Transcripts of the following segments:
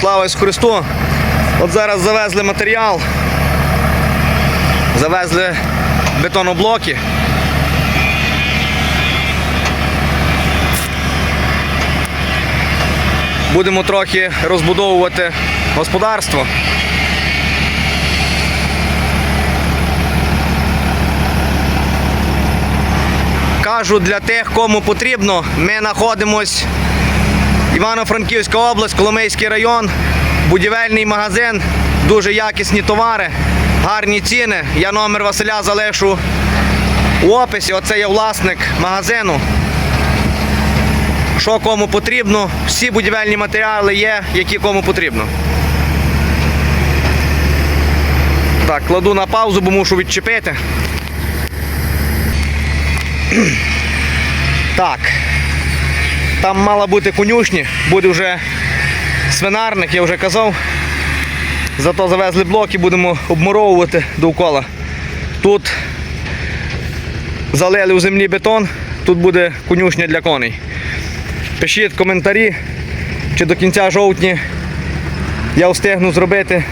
Слава Ісусу Христу! От зараз завезли матеріал, завезли бетоноблоки. Будемо трохи розбудовувати господарство. Кажу для тих, кому потрібно, ми знаходимось Івано-Франківська область, Коломийський район, будівельний магазин, дуже якісні товари, гарні ціни. Я номер Василя залишу у описі. Оце є власник магазину. Що кому потрібно, всі будівельні матеріали є, які кому потрібно. Так, кладу на паузу, бо мушу відчепити. Так. Там мала бути конюшні, буде вже свинарник, я вже казав. Зато завезли блоки, будемо обмуровувати довкола. Тут залили у землі бетон, тут буде конюшня для коней. Пишіть коментарі, чи до кінця жовтня я встигну зробити,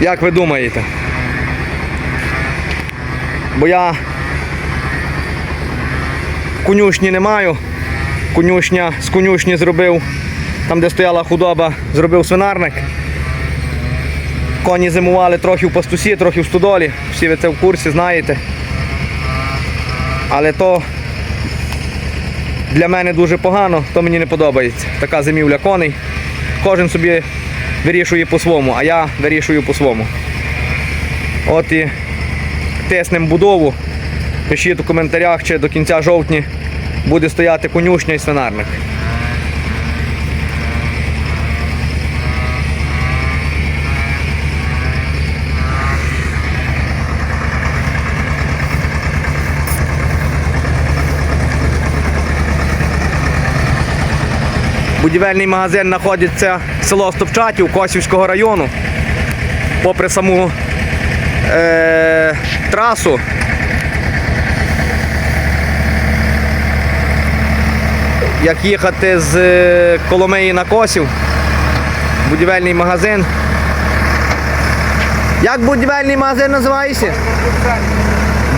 як ви думаєте. Бо я конюшні не маю. Конюшня з конюшні зробив, там де стояла худоба, зробив свинарник. Коні зимували трохи в пастусі, трохи в стодолі. Всі ви це в курсі знаєте. Але то для мене дуже погано, то мені не подобається. Така зимівля коней. Кожен собі вирішує по-своєму, а я вирішую по-своєму. От і тиснем будову. Пишіть у коментарях, чи до кінця жовтня буде стояти конюшня і свинарник. Будівельний магазин знаходиться в село Стопчатів Косівського району. Попри саму е, трасу. Як їхати з е, Коломиї на Косів, будівельний магазин. Як будівельний магазин називається?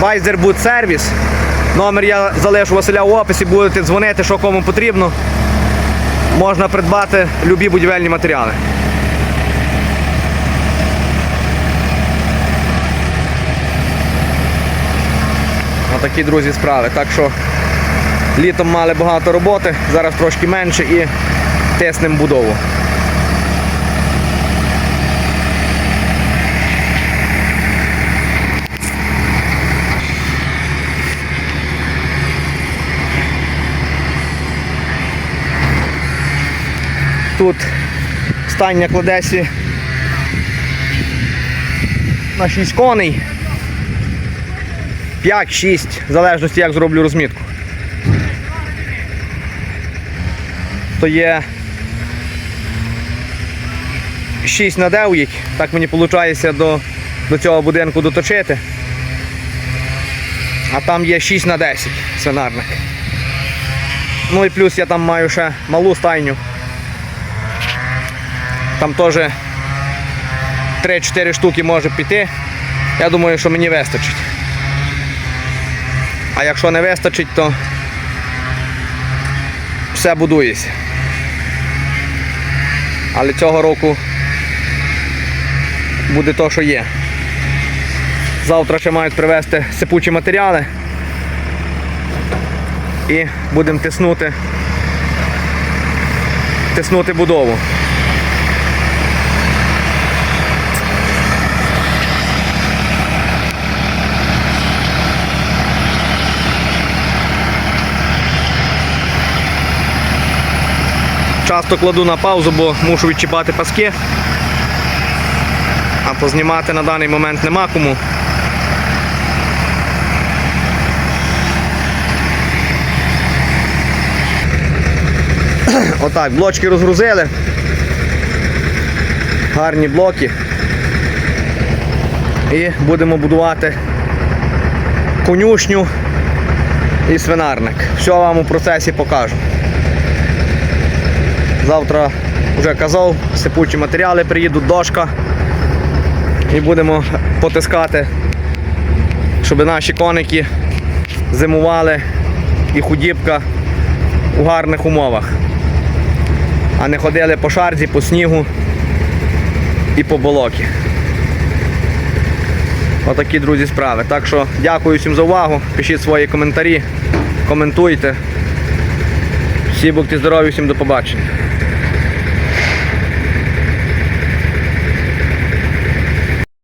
Байзер Буд Сервіс. Номер я залишу Василя в описі, будете дзвонити, що кому потрібно. Можна придбати любі будівельні матеріали. Отакі, друзі, справи. Так що літом мали багато роботи, зараз трошки менше і тиснемо будову. Тут стання кладесі на 6 коней. 5-6, в залежності як зроблю розмітку. То є 6 на 9, так мені виходить до, до цього будинку доточити. А там є 6 на 10 свинарник. Ну і плюс я там маю ще малу стайню. Там теж 3-4 штуки може піти. Я думаю, що мені вистачить. А якщо не вистачить, то все будується. Але цього року буде то, що є. Завтра ще мають привезти сипучі матеріали. І будемо тиснути, тиснути будову. Часто кладу на паузу, бо мушу відчіпати паски. А познімати на даний момент нема кому. Отак, блочки розгрузили. Гарні блоки. І будемо будувати конюшню і свинарник. Все вам у процесі покажу. Завтра вже казав, сипучі матеріали приїдуть, дошка. І будемо потискати, щоб наші коники зимували і худібка у гарних умовах. А не ходили по шарзі, по снігу і по болоті. Отакі, друзі, справи. Так що дякую всім за увагу. Пишіть свої коментарі, коментуйте. Всі будьте здорові, всім до побачення.